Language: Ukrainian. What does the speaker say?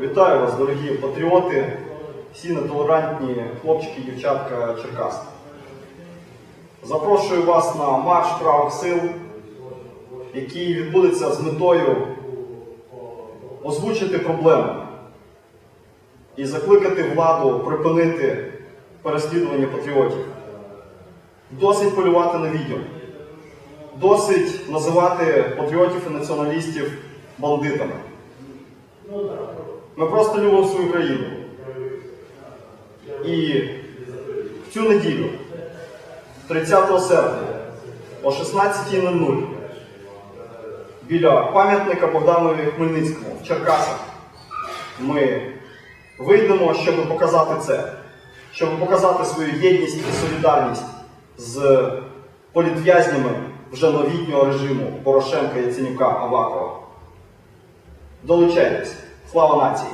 Вітаю вас, дорогі патріоти, всі нетолерантні хлопчики і дівчатка Черкас. Запрошую вас на марш правих сил, який відбудеться з метою озвучити проблеми і закликати владу припинити переслідування патріотів. Досить полювати на відео. Досить називати патріотів і націоналістів бандитами. Ми просто любимо свою країну. І в цю неділю, 30 серпня, о 16.00, біля пам'ятника Богданові Хмельницькому в Черкасах, ми вийдемо, щоб показати це, щоб показати свою єдність і солідарність з політв'язнями вже новітнього режиму Порошенка, Яценюка, Авакова. Долучайтесь! Слава нації!